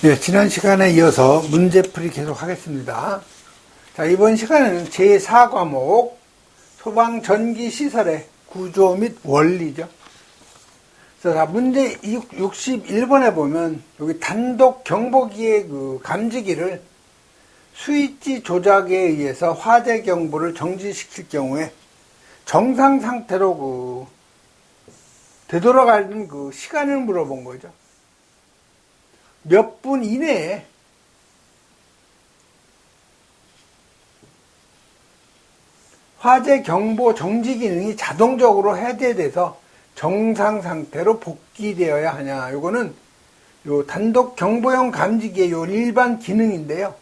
네, 지난 시간에 이어서 문제풀이 계속 하겠습니다. 자, 이번 시간에는 제4과목 소방 전기 시설의 구조 및 원리죠. 자, 문제 61번에 보면 여기 단독 경보기의 그 감지기를 스위치 조작에 의해서 화재 경보를 정지시킬 경우에 정상 상태로 그 되돌아가는 그 시간을 물어본 거죠. 몇 분 이내에 화재 경보 정지 기능이 자동적으로 해제돼서 정상 상태로 복귀되어야 하냐. 요거는 요 단독 경보용 감지기의 요 일반 기능인데요.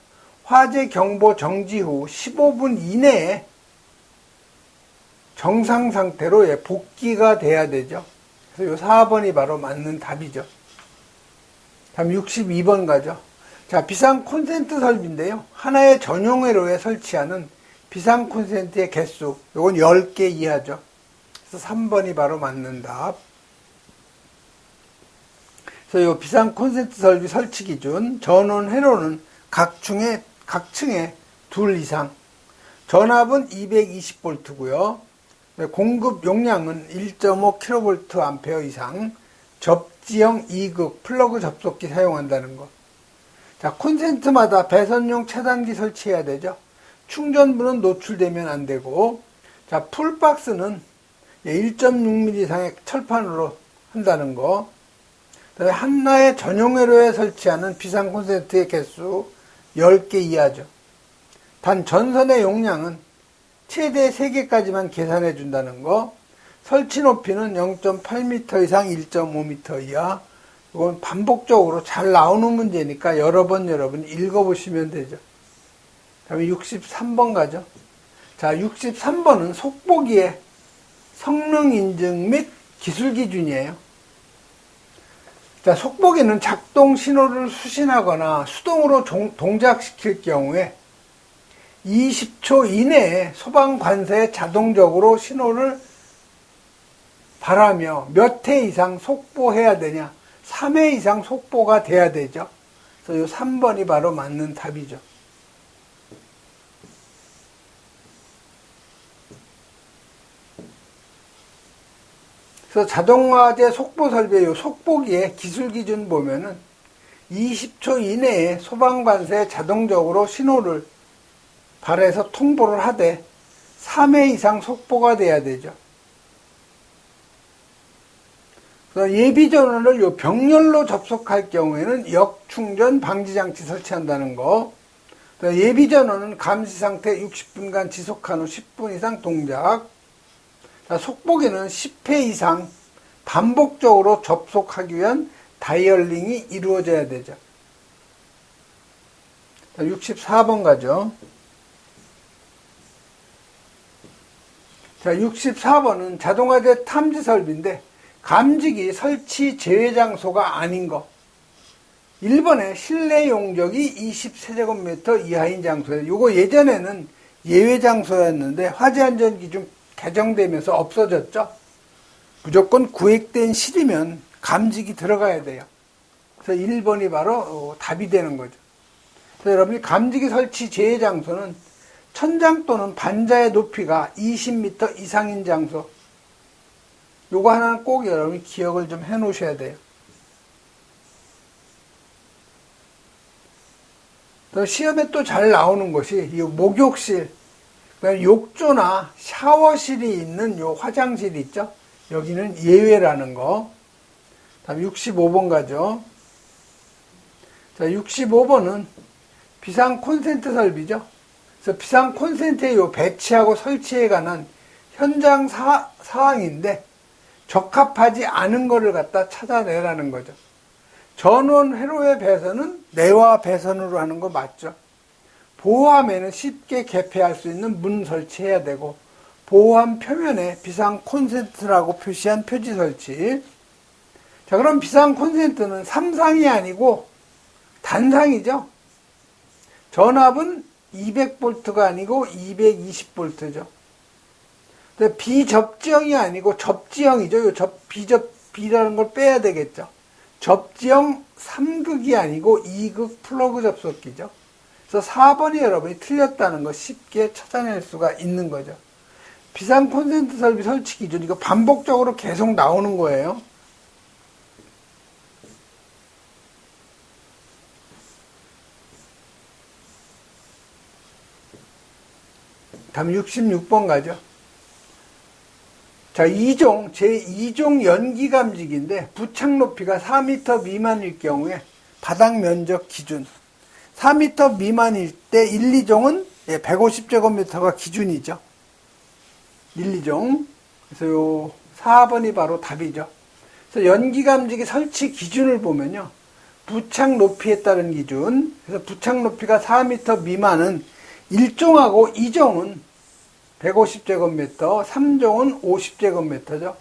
화재 경보 정지 후 15분 이내에 정상 상태로 예, 복귀가 돼야 되죠. 그래서 요 4번이 바로 맞는 답이죠. 다음 62번 가죠. 자, 비상 콘센트 설비인데요. 하나의 전용 회로에 설치하는 비상 콘센트의 개수, 요건 10개 이하죠. 그래서 3번이 바로 맞는 답. 그래서 요 비상 콘센트 설비 설치 기준, 전원 회로는 각 층에, 각 층에 둘 이상, 전압은 220V고요. 공급 용량은 1.5kVA 이상, 접 지형 2극 플러그 접속기 사용한다는 것. 자, 콘센트마다 배선용 차단기 설치해야 되죠. 충전부는 노출되면 안 되고, 자, 풀박스는 1.6mm 이상의 철판으로 한다는 거. 그다음에 한나의 전용 회로에 설치하는 비상 콘센트의 개수 10개 이하죠. 단 전선의 용량은 최대 3개까지만 계산해 준다는 거. 설치 높이는 0.8m 이상 1.5m 이하. 이건 반복적으로 잘 나오는 문제니까 여러 번 여러 번 읽어보시면 되죠. 다음에 63번 가죠. 자, 63번은 속보기의 성능 인증 및 기술 기준이에요. 자, 속보기는 작동 신호를 수신하거나 수동으로 동작시킬 경우에 20초 이내에 소방관세에 자동적으로 신호를 바라며 몇 회 이상 속보해야 되냐? 3회 이상 속보가 돼야 되죠. 그래서 이 3번이 바로 맞는 답이죠. 그래서 자동화재 속보 설비의 속보기의 기술 기준 보면은 20초 이내에 소방관세에 자동적으로 신호를 발해서 통보를 하되 3회 이상 속보가 돼야 되죠. 예비 전원을 요 병렬로 접속할 경우에는 역충전 방지 장치 설치한다는 거. 예비 전원은 감시 상태 60분간 지속한 후 10분 이상 동작. 속보기는 10회 이상 반복적으로 접속하기 위한 다이얼링이 이루어져야 되죠. 64번 가죠. 자, 64번은 자동화재 탐지 설비인데 감지기 설치 제외 장소가 아닌 거. 1번에 실내 용적이 20세제곱미터 이하인 장소에 요거 예전에는 예외 장소였는데 화재 안전 기준 개정되면서 없어졌죠. 무조건 구획된 실이면 감지기 들어가야 돼요. 그래서 1번이 바로 어, 답이 되는 거죠. 그래서 여러분이 감지기 설치 제외 장소는 천장 또는 반자의 높이가 20m 이상인 장소 요거 하나는 꼭 여러분이 기억을 좀 해 놓으셔야 돼요. 또 시험에 또 잘 나오는 것이 이 목욕실, 욕조나 샤워실이 있는 요 화장실 있죠? 여기는 예외라는 거. 다음 65번 가죠. 자, 65번은 비상 콘센트 설비죠. 그래서 비상 콘센트의 요 배치하고 설치에 관한 현장 사, 상인데 적합하지 않은 것을 갖다 찾아내라는 거죠. 전원 회로의 배선은 내와 배선으로 하는 거 맞죠? 보호함에는 쉽게 개폐할 수 있는 문 설치해야 되고 보호함 표면에 비상 콘센트라고 표시한 표지 설치. 자, 그럼 비상 콘센트는 3상이 아니고 단상이죠. 전압은 200V가 아니고 220V죠. 비접지형이 아니고 접지형이죠. 접, 비접, 비라는 걸 빼야 되겠죠. 접지형 3극이 아니고 2극 플러그 접속기죠. 그래서 4번이 여러분이 틀렸다는 거 쉽게 찾아낼 수가 있는 거죠. 비상 콘센트 설비 설치 기준 이거 반복적으로 계속 나오는 거예요. 다음 66번 가죠. 자, 2종, 제2종 연기 감지기인데 부착 높이가 4m 미만일 경우에 바닥 면적 기준 4m 미만일 때 1, 2종은 150제곱미터가 기준이죠. 1, 2종. 그래서 요 4번이 바로 답이죠. 그래서 연기 감지기 설치 기준을 보면요. 부착 높이에 따른 기준. 그래서 부착 높이가 4m 미만은 1종하고 2종은 150제곱미터, 3종은 50제곱미터죠.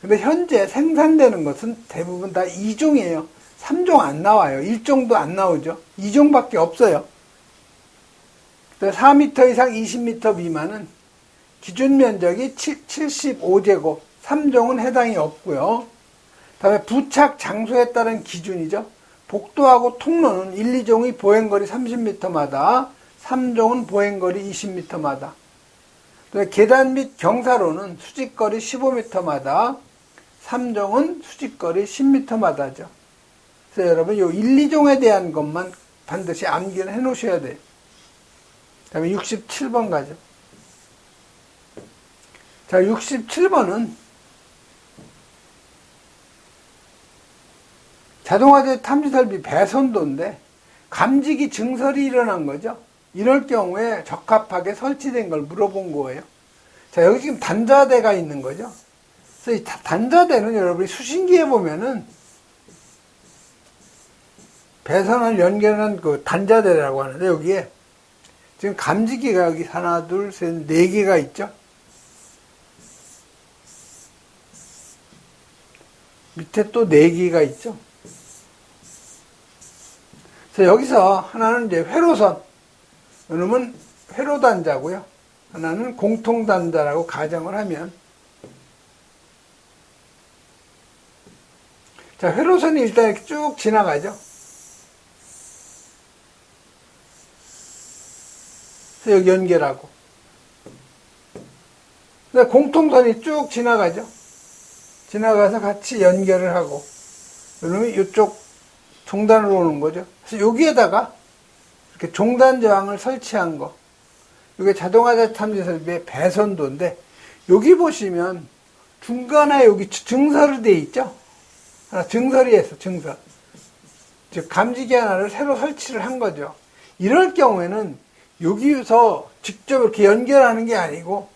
근데 현재 생산되는 것은 대부분 다 2종이에요. 3종 안 나와요. 1종도 안 나오죠. 2종밖에 없어요. 4m 이상 20m 미만은 기준 면적이 75제곱, 3종은 해당이 없고요. 다음에 부착 장소에 따른 기준이죠. 복도하고 통로는 1, 2종이 보행거리 30m마다, 3종은 보행거리 20m마다. 계단 및 경사로는 수직거리 15m마다, 3종은 수직거리 10m마다죠. 그래서 여러분 요 1, 2종에 대한 것만 반드시 암기를 해 놓으셔야 돼요. 그 다음에 67번 가죠. 자, 67번은 자동화재 탐지설비 배선도인데 감지기 증설이 일어난 거죠. 이럴 경우에 적합하게 설치된 걸 물어본 거예요. 자, 여기 지금 단자대가 있는 거죠. 그래서 이 단자대는 여러분이 수신기에 보면은 배선을 연결한 그 단자대라고 하는데 여기에 지금 감지기가 여기 하나, 둘, 셋, 네 개가 있죠. 밑에 또 네 개가 있죠. 그래서 여기서 하나는 이제 회로선, 이놈은 회로단자고요. 하나는 공통단자라고 가정을 하면 자, 회로선이 일단 이렇게 쭉 지나가죠. 여기 연결하고. 공통선이 쭉 지나가죠. 지나가서 같이 연결을 하고, 그러면 이쪽 종단으로 오는 거죠. 그래서 여기에다가 종단 저항을 설치한 거. 이게 자동화자 탐지 설비의 배선도인데, 여기 보시면 중간에 여기 증설이 돼 있죠? 하나 증설이 했어, 증설. 즉, 감지기 하나를 새로 설치를 한 거죠. 이럴 경우에는 여기서 직접 이렇게 연결하는 게 아니고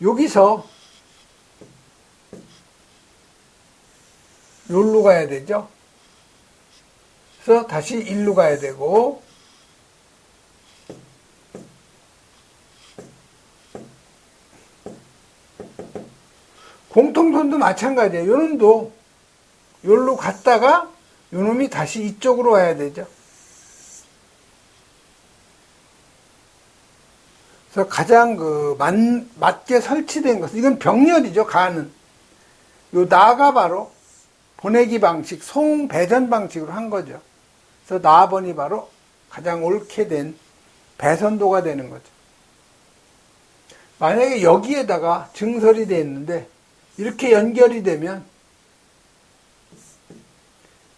여기서 여기로 가야 되죠. 그래서 다시 일로 가야 되고 공통선도 마찬가지예요. 요 놈도 여기로 갔다가 요 놈이 다시 이쪽으로 와야 되죠. 그래서 가장 그 맞, 맞게 설치된 것은 이건 병렬이죠. 가는. 요 나가 바로 보내기 방식, 송 배전 방식으로 한 거죠. 그래서 나번이 바로 가장 옳게 된 배선도가 되는 거죠. 만약에 여기에다가 증설이 되어 있는데 이렇게 연결이 되면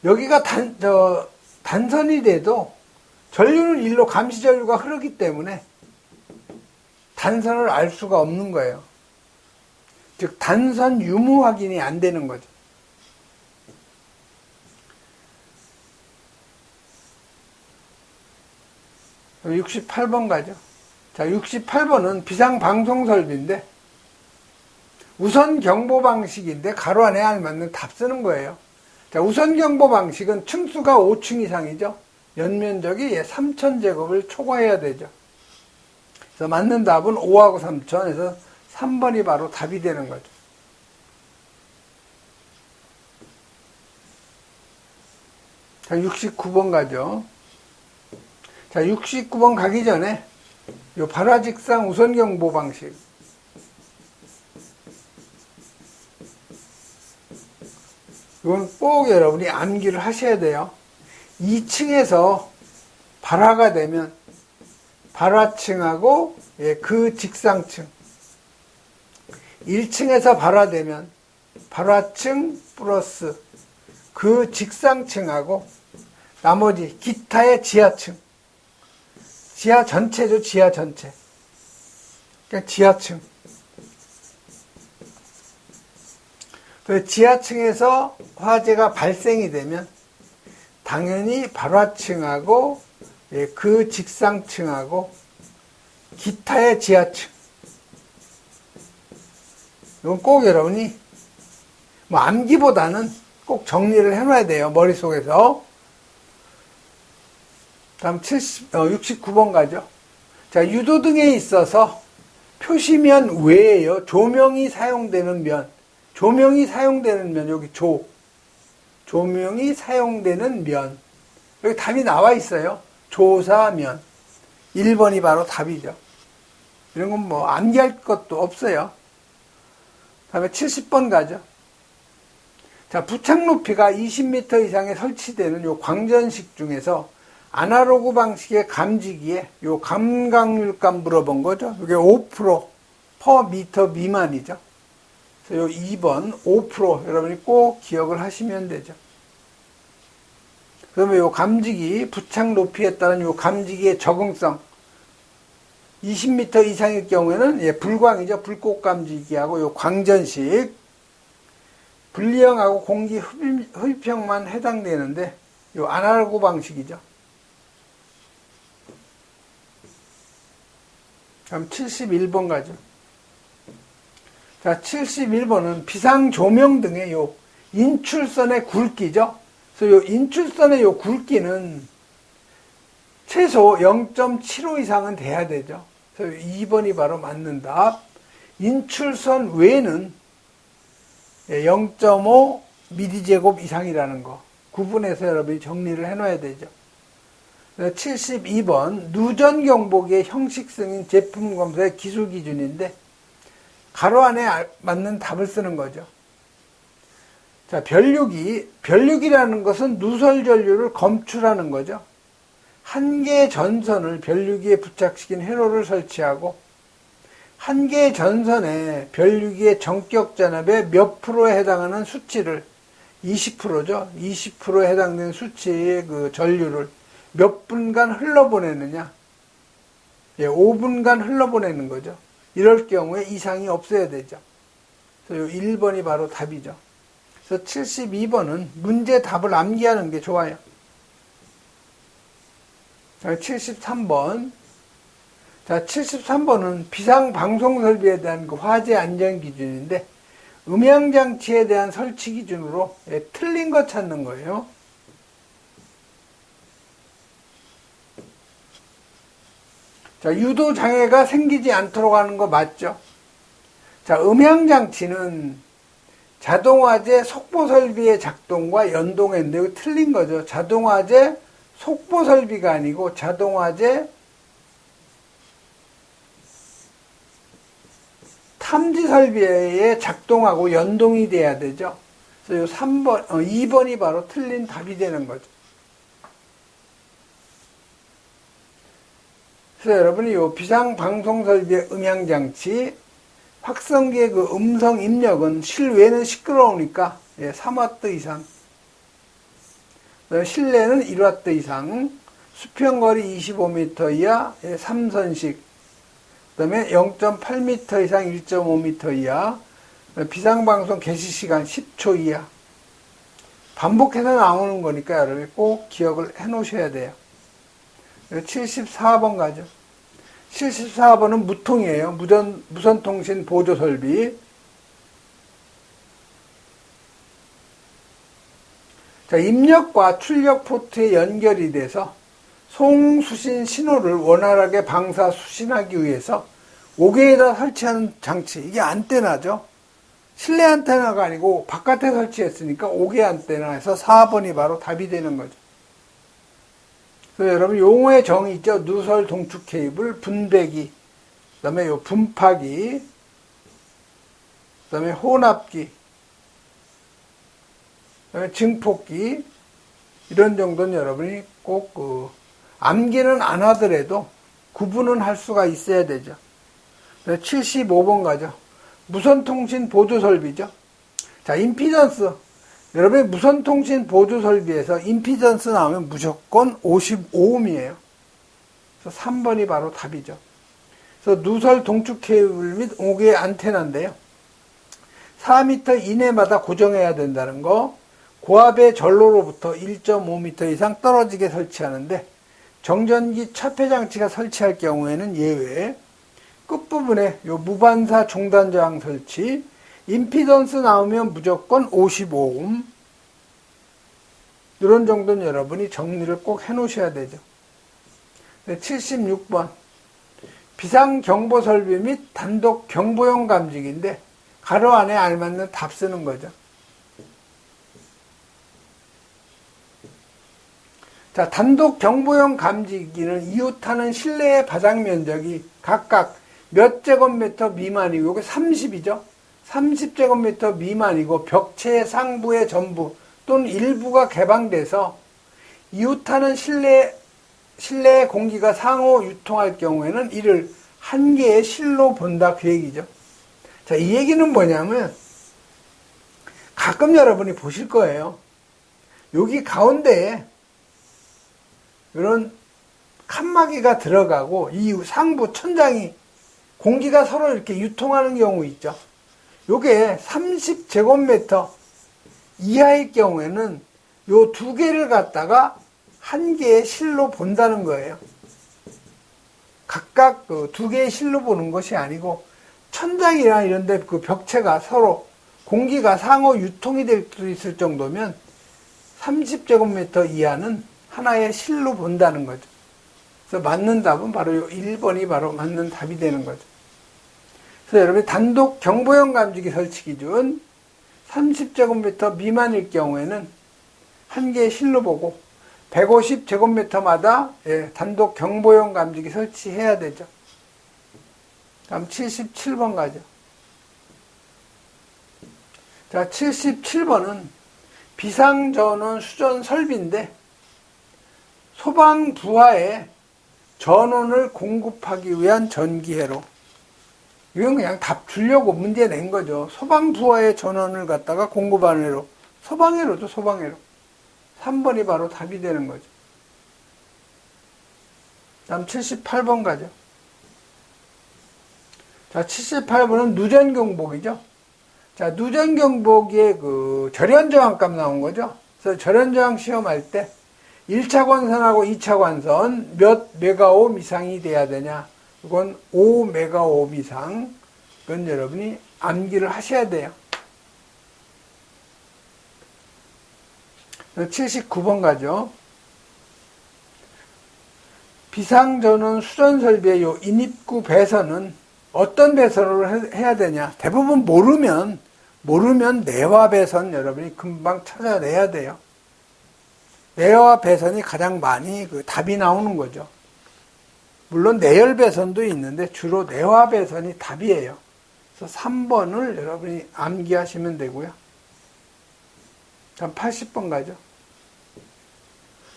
여기가 단, 저, 단선이 돼도 전류는 일로 감시 전류가 흐르기 때문에 단선을 알 수가 없는 거예요. 즉 단선 유무 확인이 안 되는 거죠. 육십팔 번 가죠. 자, 68번은 비상방송 설비인데 우선 경보 방식인데 가로 안에 알맞는 답 쓰는 거예요. 자, 우선 경보 방식은 층수가 5층 이상이죠. 연면적이 3,000제곱을 초과해야 되죠. 그래서 맞는 답은 5하고 3천에서 3번이 바로 답이 되는 거죠. 자, 69번 가죠. 자, 69번 가기 전에 요 발화직상 우선 경보 방식. 이건 꼭 여러분이 암기를 하셔야 돼요. 2층에서 발화가 되면 발화층하고 예, 그 직상층. 1층에서 발화되면 발화층 플러스 그 직상층하고 나머지 기타의 지하층. 지하 전체죠 지하 전체. 그러니까 지하층 그 지하층에서 화재가 발생이 되면 당연히 발화층하고 예, 그 직상층하고 기타의 지하층. 이건 꼭 여러분이 뭐 암기보다는 꼭 정리를 해놔야 돼요 머릿속에서. 다음 70, 어, 69번 가죠. 자 유도등에 있어서 표시면 외에요? 조명이 사용되는 면 조명이 사용되는 면 여기 조. 조명이 사용되는 면. 여기 답이 나와 있어요. 조사면. 1번이 바로 답이죠. 이런 건 뭐 암기할 것도 없어요. 다음에 70번 가죠. 자 부착 높이가 20m 이상에 설치되는 요 광전식 중에서 아날로그 방식의 감지기에 요 감각률값 물어본 거죠. 이게 5%퍼 미터 미만이죠 요 2번 5% 여러분이 꼭 기억을 하시면 되죠. 그러면 요 감지기 부착 높이에 따른 요 감지기의 적응성 20m 이상일 경우에는 예, 불광이죠. 불꽃 감지기하고 요 광전식 분리형하고 공기 흡입형만 해당되는데 요 아날로그 방식이죠. 그럼 71번 가죠. 자, 71번은 비상조명 등의 요 인출선의 굵기죠. 그래서 요 인출선의 요 굵기는 최소 0.75 이상은 돼야 되죠. 그래서 2번이 바로 맞는 답. 인출선 외에는 0.5 미리제곱 이상이라는 거 구분해서 여러분이 정리를 해놔야 되죠. 72번 누전 경보기의 형식성인 제품 검사의 기술 기준인데 가로 안에 맞는 답을 쓰는 거죠. 자, 변류기, 변류기라는 것은 누설 전류를 검출하는 거죠. 한 개의 전선을 변류기에 부착시킨 회로를 설치하고 한 개의 전선에 변류기의 전격 잔압의 몇 프로에 해당하는 수치를 20%죠. 20%에 해당되는 수치의 그 전류를 몇 분간 흘러보내느냐. 예, 5분간 흘러보내는 거죠. 이럴 경우에 이상이 없어야 되죠. 그래서 1번이 바로 답이죠. 그래서 72번은 문제 답을 암기하는 게 좋아요. 자, 73번. 자, 73번은 비상방송 설비에 대한 그 화재 안전 기준인데 음향장치에 대한 설치 기준으로 예, 틀린 거 찾는 거예요. 자, 유도 장애가 생기지 않도록 하는 거 맞죠? 자, 음향 장치는 자동화재 속보 설비의 작동과 연동했는데 이거 틀린 거죠. 자동화재 속보 설비가 아니고 자동화재 탐지 설비에 작동하고 연동이 돼야 되죠. 그래서 3번, 어, 2번이 바로 틀린 답이 되는 거죠. 그래서 여러분이 요 비상방송설비의 음향장치 확성기의 그 음성 입력은 실외는 시끄러우니까 예, 3W 이상. 실내는 1W 이상. 수평거리 25m 이하 예, 3선식. 그 다음에 0.8m 이상 1.5m 이하. 비상방송 개시시간 10초 이하. 반복해서 나오는 거니까 여러분이 꼭 기억을 해 놓으셔야 돼요 74번 가죠. 74번은 무통이에요. 무전, 무선통신 보조 설비. 자, 입력과 출력 포트에 연결이 돼서 송수신 신호를 원활하게 방사 수신하기 위해서 5개에다 설치하는 장치. 이게 안테나죠. 실내 안테나가 아니고 바깥에 설치했으니까 5개 안테나에서 4번이 바로 답이 되는 거죠. 그래서 여러분 용어의 정의 있죠. 누설 동축 케이블, 분배기, 그다음에 요 분파기, 그다음에 혼합기. 그다음에 증폭기 이런 정도는 여러분이 꼭 그, 암기는 안 하더라도 구분은 할 수가 있어야 되죠. 75번 가죠. 무선통신 보조 설비죠. 자, 임피던스. 여러분이 무선통신 보조 설비에서 임피던스 나오면 무조건 55ohm이에요. 그래서 3번이 바로 답이죠. 그래서 누설 동축 케이블 및 5개의 안테나인데요. 4m 이내마다 고정해야 된다는 거, 고압의 전로로부터 1.5m 이상 떨어지게 설치하는데, 정전기 차폐 장치가 설치할 경우에는 예외, 끝부분에 요 무반사 종단 저항 설치, 임피던스 나오면 무조건 55옴. 이런 정도는 여러분이 정리를 꼭 해 놓으셔야 되죠. 76번. 비상경보 설비 및 단독 경보용 감지기인데, 가로 안에 알맞는 답 쓰는 거죠. 자, 단독 경보용 감지기는 이웃하는 실내의 바닥 면적이 각각 몇 제곱미터 미만이고, 이게 30이죠? 30제곱미터 미만이고, 벽체 상부의 전부 또는 일부가 개방돼서 이웃하는 실내, 실내의 공기가 상호 유통할 경우에는 이를 한 개의 실로 본다 그 얘기죠. 자, 이 얘기는 뭐냐면, 가끔 여러분이 보실 거예요. 여기 가운데에 이런 칸막이가 들어가고 이 상부 천장이 공기가 서로 이렇게 유통하는 경우 있죠. 요게 30제곱미터 이하일 경우에는 요 두 개를 갖다가 한 개의 실로 본다는 거예요. 각각 그 두 개의 실로 보는 것이 아니고 천장이나 이런 데 그 벽체가 서로 공기가 상호 유통이 될 수 있을 정도면 30제곱미터 이하는 하나의 실로 본다는 거죠. 그래서 맞는 답은 바로 1번이 바로 맞는 답이 되는 거죠. 그래서 여러분 단독 경보용 감지기 설치 기준 30제곱미터 미만일 경우에는 한 개의 실로 보고 150제곱미터마다 예, 단독 경보용 감지기 설치해야 되죠. 다음 77번 가죠. 자, 77번은 비상전원 수전 설비인데 소방 부하에 전원을 공급하기 위한 전기회로 이건 그냥 답 주려고 문제 낸 거죠. 소방 부하의 전원을 갖다가 공급하는 회로 소방회로죠, 소방회로. 3번이 바로 답이 되는 거죠. 다음 78번 가죠. 자, 78번은 누전경복이죠. 자, 누전경복의 그 절연저항값 나온 거죠. 그래서 절연저항 시험할 때 1차 관선하고 2차 관선 몇 메가옴 이상이 돼야 되냐. 이건 5메가옴 이상. 그건 여러분이 암기를 하셔야 돼요. 79번 가죠. 비상전원 수전 설비의 요 인입구 배선은 어떤 배선을 해야 되냐? 대부분 모르면 모르면 내화 배선 여러분이 금방 찾아내야 돼요. 내화 배선이 가장 많이 그 답이 나오는 거죠. 물론 내열 배선도 있는데 주로 내화 배선이 답이에요. 그래서 3번을 여러분이 암기하시면 되고요. 다음 80번 가죠.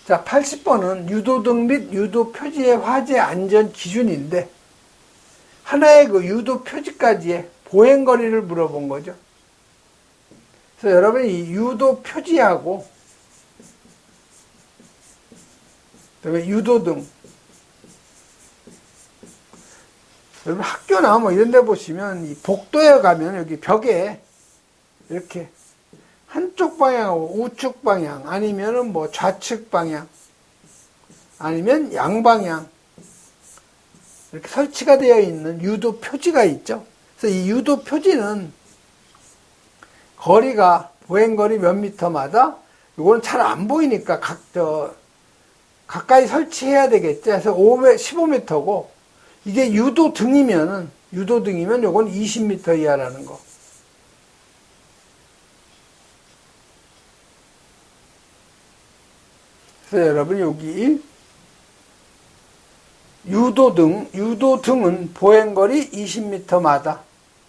자, 80번은 유도등 및 유도 표지의 화재 안전 기준인데 하나의 그 유도 표지까지의 보행 거리를 물어본 거죠. 그래서 여러분이 이 유도 표지하고 그다음에 유도등 여러분 학교나 뭐 이런 데 보시면 이 복도에 가면 여기 벽에 이렇게 한쪽 방향하고 우측 방향 아니면은 뭐 좌측 방향 아니면 양방향 이렇게 설치가 되어 있는 유도 표지가 있죠. 그래서 이 유도 표지는 거리가 보행거리 몇 미터마다 이거는 잘 안 보이니까 각, 저, 가까이 설치해야 되겠죠. 그래서 5 15m고 이게 유도 등이면은 유도 등이면 요건 20m 이하라는 거. 그래서 여러분 여기 유도 등, 유도 등은 보행거리 20m마다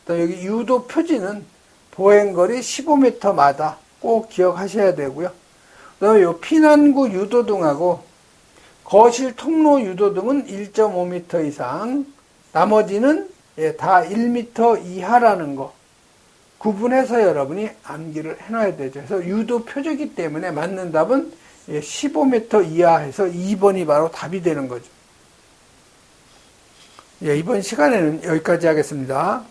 또 여기 유도 표지는 보행거리 15m마다 꼭 기억하셔야 되고요. 그다음에 요 피난구 유도등하고 거실 통로 유도 등은 1.5m 이상, 나머지는 예, 다 1m 이하라는 거 구분해서 여러분이 암기를 해놔야 되죠. 그래서 유도 표적이기 때문에 맞는 답은 15m 이하해서 2번이 바로 답이 되는 거죠. 예, 이번 시간에는 여기까지 하겠습니다.